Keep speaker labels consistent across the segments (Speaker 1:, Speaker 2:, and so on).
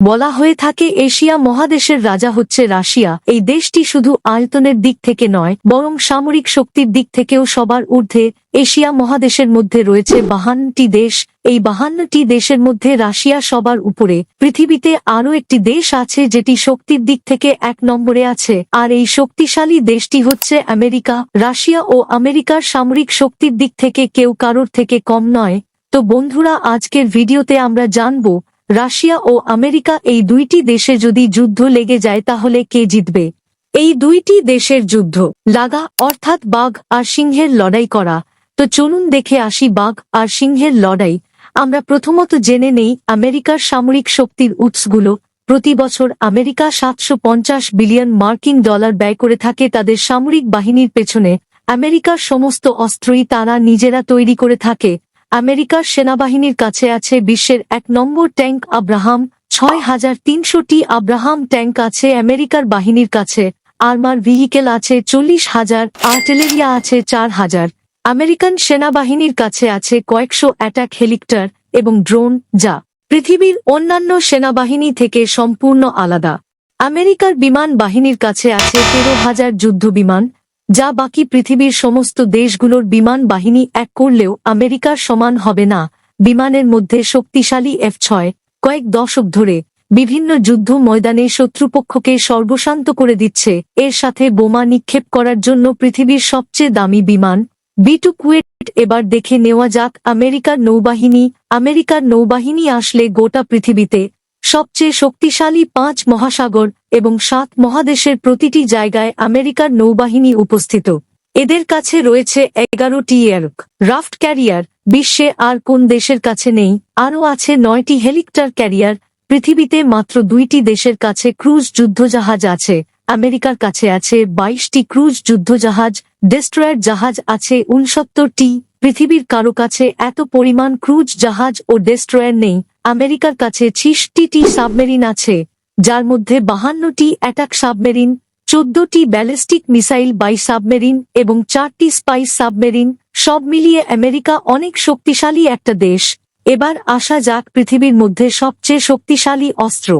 Speaker 1: বলা হয়ে থাকে এশিয়া মহাদেশের রাজা হচ্ছে রাশিয়া। এই দেশটি শুধু আয়তনের দিক থেকে নয়, বরং সামরিক শক্তির দিক থেকেও সবার ঊর্ধ্বে এশিয়া মহাদেশের মধ্যে রয়েছে বাহান্নটি দেশ। এই বাহান্নটি দেশের মধ্যে রাশিয়া সবার উপরে। পৃথিবীতে আরও একটি দেশ আছে যেটি শক্তির দিক থেকে এক নম্বরে আছে, আর এই শক্তিশালী দেশটি হচ্ছে আমেরিকা। রাশিয়া ও আমেরিকার সামরিক শক্তির দিক থেকে কেউ কারোর থেকে কম নয়। তো বন্ধুরা, আজকের ভিডিওতে আমরা জানব রাশিয়া ও আমেরিকা এই দুইটি দেশে যদি যুদ্ধ লেগে যায় তাহলে কে জিতবে? এই দুইটি দেশের যুদ্ধ, লাগা অর্থাৎ বাঘ আর সিংহের লড়াই করা। তো চলুন দেখে আসি বাঘ আর সিংহের লড়াই। আমরা প্রথমত জেনে নেই আমেরিকার সামরিক শক্তির উৎসগুলো। প্রতি বছর আমেরিকা সাতশো পঞ্চাশ বিলিয়ন মার্কিন ডলার ব্যয় করে থাকে তাদের সামরিক বাহিনীর পেছনে। আমেরিকার সমস্ত অস্ত্রই তারা নিজেরা তৈরি করে থাকে। আমেরিকার সেনাবাহিনীর কাছে আছে বিশ্বের এক নম্বর ট্যাঙ্ক আব্রাহাম, ছয় হাজার তিনশোটি আব্রাহাম ট্যাঙ্ক আছে আমেরিকার বাহিনীর কাছে, আর্মার ভেহিকেল আছে চল্লিশ হাজার, আর্টিলেরিয়া আছে চার হাজার। আমেরিকান সেনাবাহিনীর কাছে আছে কয়েকশো অ্যাটাক হেলিকপ্টার এবং ড্রোন, যা পৃথিবীর অন্যান্য সেনাবাহিনী থেকে সম্পূর্ণ আলাদা। আমেরিকার বিমান বাহিনীর কাছে আছে তেরো হাজার যুদ্ধ বিমান যা বাকি পৃথিবীর সমস্ত দেশগুলোর বিমান বাহিনী এক করলেও আমেরিকার সমান হবে না। বিমানের মধ্যে শক্তিশালী এফ ছয়, কয়েক দশক ধরে বিভিন্ন যুদ্ধ ময়দানে শত্রুপক্ষকে সর্বশান্ত করে দিচ্ছে। এর সাথে বোমা নিক্ষেপ করার জন্য পৃথিবীর সবচেয়ে দামি বিমান বিটু কুয়েট। এবার দেখে নেওয়া যাক আমেরিকার নৌবাহিনী। আমেরিকার নৌবাহিনী আসলে গোটা পৃথিবীতে সবচেয়ে শক্তিশালী পাঁচ মহাসাগর এবং সাত মহাদেশের প্রতিটি জায়গায় আমেরিকার নৌবাহিনী উপস্থিত। এদের কাছে রয়েছে এগারোটি এয়ারক। রাফট ক্যারিয়ার বিশ্বে আর কোন দেশের কাছে নেই, আরও আছে নয়টি হেলিকপ্টার ক্যারিয়ার, পৃথিবীতে মাত্র দুইটি দেশের কাছে ক্রুজ যুদ্ধজাহাজ আছে, আমেরিকার কাছে আছে বাইশটি ক্রুজ যুদ্ধজাহাজ ডেস্ট্রয়ার জাহাজ আছে উনসত্তরটি, পৃথিবীর কারও কাছে এত পরিমাণ ক্রুজ জাহাজ ও ডেস্ট্রয়ার নেই আমেরিকার কাছে ছিষটিটি সাবমেরিন আছে, যার মধ্যে বাহান্নটি অ্যাটাক সাবমেরিন, চোদ্দটি ব্যালিস্টিক মিসাইল বাই সাবমেরিন এবং চারটি স্পাইস সাবমেরিন, সব মিলিয়ে আমেরিকা অনেক শক্তিশালী একটা দেশ। এবার আসা যাক পৃথিবীর মধ্যে সবচেয়ে শক্তিশালী অস্ত্র।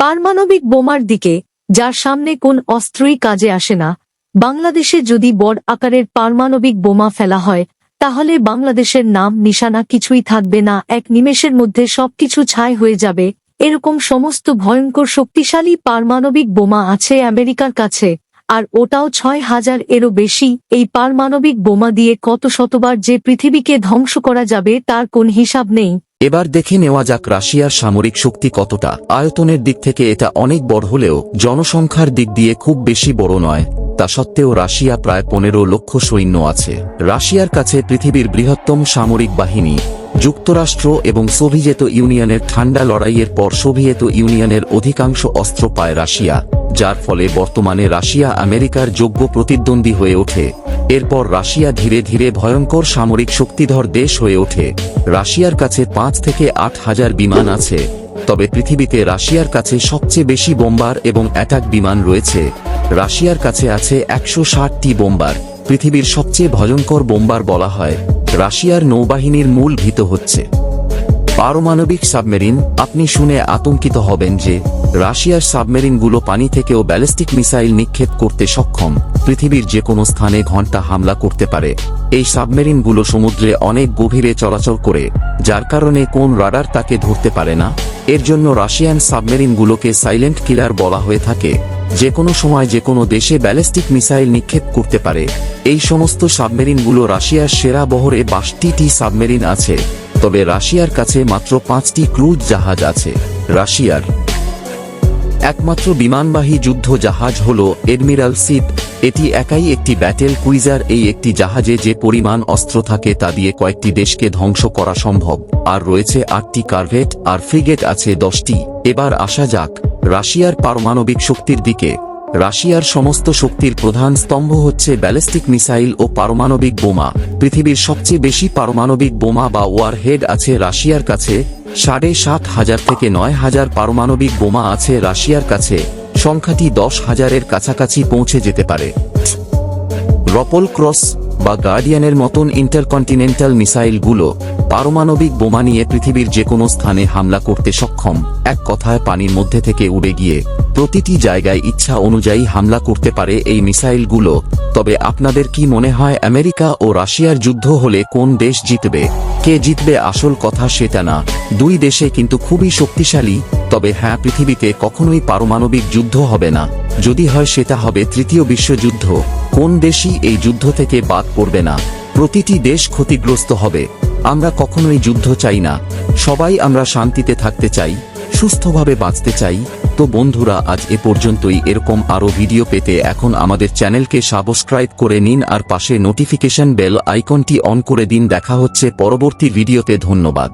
Speaker 1: পারমাণবিক বোমার দিকে, যার সামনে কোন অস্ত্রই কাজে আসে না। বাংলাদেশে যদি বড় আকারের পারমাণবিক বোমা ফেলা হয় তাহলে বাংলাদেশের নাম নিশানা কিছুই থাকবে না, এক নিমেষের মধ্যে সবকিছু ছাই হয়ে যাবে। এরকম সমস্ত ভয়ঙ্কর শক্তিশালী পারমাণবিক বোমা আছে আমেরিকার কাছে, আর ওটাও ছয় হাজার এরও বেশি। এই পারমাণবিক বোমা দিয়ে কত শতবার যে পৃথিবীকে ধ্বংস করা যাবে তার কোন হিসাব নেই।
Speaker 2: এবার দেখে নেওয়া যাক রাশিয়ার সামরিক শক্তি কতটা। আয়তনের দিক থেকে এটা অনেক বড় হলেও জনসংখ্যার দিক দিয়ে খুব বেশি বড় নয়। তা সত্ত্বেও রাশিয়া প্রায় পনেরো লক্ষ সৈন্য আছে। রাশিয়ার কাছে পৃথিবীর বৃহত্তম সামরিক বাহিনী, যুক্তরাষ্ট্র এবং সোভিয়েত ইউনিয়নের ঠান্ডা লড়াইয়ের পর সোভিয়েত ইউনিয়নের অধিকাংশ অস্ত্র পায় রাশিয়া, যার ফলে বর্তমানে রাশিয়া আমেরিকার যোগ্য প্রতিদ্বন্দ্বী হয়ে ওঠে। এরপর রাশিয়া ধীরে ধীরে ভয়ঙ্কর সামরিক শক্তিধর দেশ হয়ে ওঠে। রাশিয়ার কাছে পাঁচ থেকে আট হাজার বিমান আছে, তবে পৃথিবীতে রাশিয়ার কাছে সবচেয়ে বেশি বোম্বার এবং অ্যাটাক বিমান রয়েছে। রাশিয়ার কাছে আছে একশো ষাটটি বোম্বার, পৃথিবীর সবচেয়ে ভয়ঙ্কর বোম্বার বলা হয় রাশিয়ার নৌবাহিনীর মূল ভীত হচ্ছে। পারমাণবিক সাবমেরিন, আপনি শুনে আতঙ্কিত হবেন যে রাশিয়ার সাবমেরিনগুলো পানি থেকেও ব্যালিস্টিক মিসাইল নিক্ষেপ করতে সক্ষম, পৃথিবীর যে কোনো স্থানে ঘণ্টা হামলা করতে পারে। এই সাবমেরিনগুলো সমুদ্রে অনেক গভীরে চলাচল করে, যার কারণে কোন রাডার তাকে ধরতে পারে না। এর জন্য রাশিয়ান সাবমেরিনগুলোকে সাইলেন্ট কিলার বলা হয়ে থাকে। যে কোনো সময় যে কোনো দেশে ব্যালিস্টিক মিসাইল নিক্ষেপ করতে পারে। এই সমস্ত সাবমেরিনগুলো রাশিয়ার সেরা বহরে বাষট্টিটি সাবমেরিন আছে। তবে রাশিয়ার কাছে মাত্র পাঁচটি ক্রুজ জাহাজ আছে। রাশিয়ার একমাত্র বিমানবাহী যুদ্ধ জাহাজ হল এডমিরাল সিপ। এটি একাই একটি ব্যাটেল কুইজার এই একটি জাহাজে যে পরিমাণ অস্ত্র থাকে তা দিয়ে কয়েকটি দেশকে ধ্বংস করা সম্ভব। আর রয়েছে আটটি কারভেট আর ফ্রিগেট আছে দশটি। এবার আসা যাক। রাশিয়ার পারমাণবিক শক্তির দিকে। রাশিয়ার সমস্ত শক্তির প্রধান স্তম্ভ হচ্ছে ব্যালিস্টিক মিসাইল ও পারমাণবিক বোমা। পৃথিবীর সবচেয়ে বেশি পারমাণবিক বোমা বা ওয়ার হেড আছে রাশিয়ার কাছে। সাড়ে সাত হাজার থেকে নয় হাজার পারমাণবিক বোমা আছে রাশিয়ার কাছে। সংখ্যাটি দশ হাজারের কাছাকাছি পৌঁছে যেতে পারে। রপল ক্রস বা গার্ডিয়ানের মতন ইন্টারকন্টিনেন্টাল মিসাইলগুলো পারমাণবিক বোমা নিয়ে পৃথিবীর যে কোনো স্থানে হামলা করতে সক্ষম। এক কথায় পানির মধ্যে থেকে উড়ে গিয়ে প্রতিটি জায়গায় ইচ্ছা অনুযায়ী হামলা করতে পারে এই মিসাইলগুলো। তবে আপনাদের কি মনে হয় আমেরিকা ও রাশিয়ার যুদ্ধ হলে কোন দেশ জিতবে? কে জিতবে আসল কথা সেটা না। দুই দেশে কিন্তু খুবই শক্তিশালী, তবে হ্যাঁ পৃথিবীতে কখনোই পারমাণবিক যুদ্ধ হবে না। যদি হয় সেটা হবে তৃতীয় বিশ্বযুদ্ধ। কোন দেশই এই যুদ্ধ থেকে বাদ পড়বে না? প্রতিটি দেশ ক্ষতিগ্রস্ত হবে। আমরা কখনোই যুদ্ধ চাই না। সবাই আমরা শান্তিতে থাকতে চাই, সুস্থভাবে বাঁচতে চাই। তো বন্ধুরা, আজ এ পর্যন্তই। এরকম আরও ভিডিও পেতে এখন আমাদের চ্যানেলকে সাবস্ক্রাইব করে নিন আর পাশে নোটিফিকেশন বেল আইকনটি অন করে দিন। দেখা হচ্ছে পরবর্তী ভিডিওতে। ধন্যবাদ।